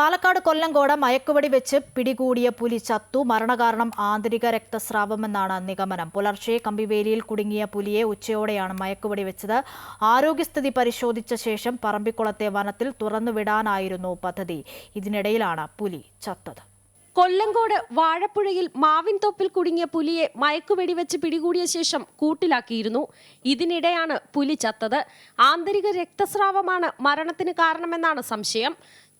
പാലക്കാട് കൊല്ലങ്കോട് മയക്കുവടി വെച്ച് പിടികൂടിയ പുലി ചത്തു. മരണകാരണം ആന്തരിക രക്തസ്രാവമെന്നാണ് നിഗമനം. പുലർച്ചെ കമ്പിവേലിയിൽ കുടുങ്ങിയ പുലിയെ ഉച്ചയോടെയാണ് മയക്കുവടി വെച്ചത്. ആരോഗ്യസ്ഥിതി പരിശോധിച്ച ശേഷം പറമ്പിക്കുളത്തെ വനത്തിൽ തുറന്നുവിടാനായിരുന്നു പദ്ധതി. ഇതിനിടയിലാണ് പുലി ചത്തത്. കൊല്ലങ്കോട് വാഴപ്പുഴയിൽ മാവിൻതോപ്പിൽ കുടുങ്ങിയ പുലിയെ മയക്കുവെടിവെച്ച് പിടികൂടിയ ശേഷം കൂട്ടിലാക്കിയിരുന്നു. ഇതിനിടെയാണ് പുലി ചത്തത്. ആന്തരിക രക്തസ്രാവമാണ് മരണത്തിന് കാരണമെന്നാണ് സംശയം.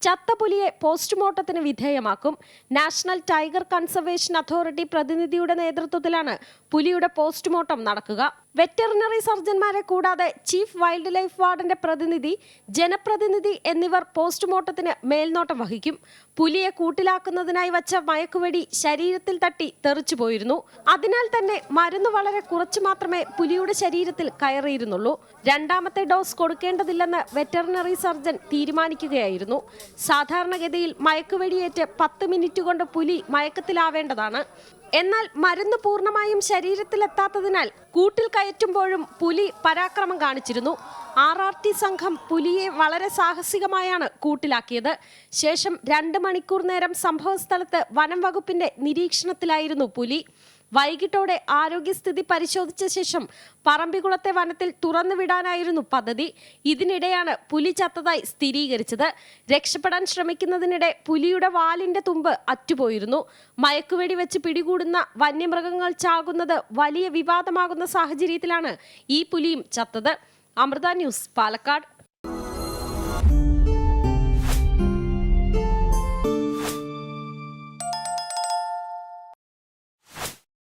ചത്ത പുലിയെ പോസ്റ്റ്മോർട്ടത്തിന് വിധേയമാക്കും. നാഷണൽ ടൈഗർ കൺസർവേഷൻ അതോറിറ്റി പ്രതിനിധിയുടെ നേതൃത്വത്തിലാണ് പുലിയുടെ പോസ്റ്റ്മോർട്ടം നടക്കുക. വെറ്ററിനറി സർജന്മാരെ കൂടാതെ ചീഫ് വൈൽഡ് ലൈഫ് വാർഡിന്റെ പ്രതിനിധി ജനപ്രതിനിധി എന്നിവർ പോസ്റ്റ്മോർട്ടത്തിന് മേൽനോട്ടം വഹിക്കും. പുലിയെ കൂട്ടിലാക്കുന്നതിനായി വച്ച മയക്കുവെടി ശരീരത്തിൽ തട്ടി തെറിച്ചു പോയിരുന്നു. അതിനാൽ തന്നെ മരുന്ന് വളരെ കുറച്ചു മാത്രമേ പുലിയുടെ ശരീരത്തിൽ കയറിയിരുന്നുള്ളൂ. രണ്ടാമത്തെ ഡോസ് കൊടുക്കേണ്ടതില്ലെന്ന് വെറ്ററിനറി സർജൻ തീരുമാനിക്കുകയായിരുന്നു. സാധാരണഗതിയിൽ മയക്കുവെടിയേറ്റ് പത്ത് മിനിറ്റ് കൊണ്ട് പുലി മയക്കത്തിലാവേണ്ടതാണ്. എന്നാൽ മരുന്ന് പൂർണമായും ശരീരത്തിലെത്താത്തതിനാൽ കൂട്ടിൽ കയറ്റുമ്പോഴും പുലി പരാക്രമം കാണിച്ചിരുന്നു. ആർ ആർ ടി സംഘം പുലിയെ വളരെ സാഹസികമായാണ് കൂട്ടിലാക്കിയത്. ശേഷം രണ്ട് മണിക്കൂർ നേരം സംഭവസ്ഥലത്ത് വനം വകുപ്പിന്റെ നിരീക്ഷണത്തിലായിരുന്നു പുലി. വൈകിട്ടോടെ ആരോഗ്യസ്ഥിതി പരിശോധിച്ച ശേഷം പറമ്പിക്കുളത്തെ വനത്തിൽ തുറന്നുവിടാനായിരുന്നു പദ്ധതി. ഇതിനിടെയാണ് പുലി ചത്തതായി സ്ഥിരീകരിച്ചത്. രക്ഷപ്പെടാൻ ശ്രമിക്കുന്നതിനിടെ പുലിയുടെ വാലിന്റെ തുമ്പ് അറ്റുപോയിരുന്നു. മയക്കുവെടി വെച്ച് പിടികൂടുന്ന വന്യമൃഗങ്ങൾ ചാകുന്നത് വലിയ വിവാദമാകുന്ന സാഹചര്യത്തിലാണ് ഈ പുലിയും ചത്തത്. അമൃത ന്യൂസ് പാലക്കാട്.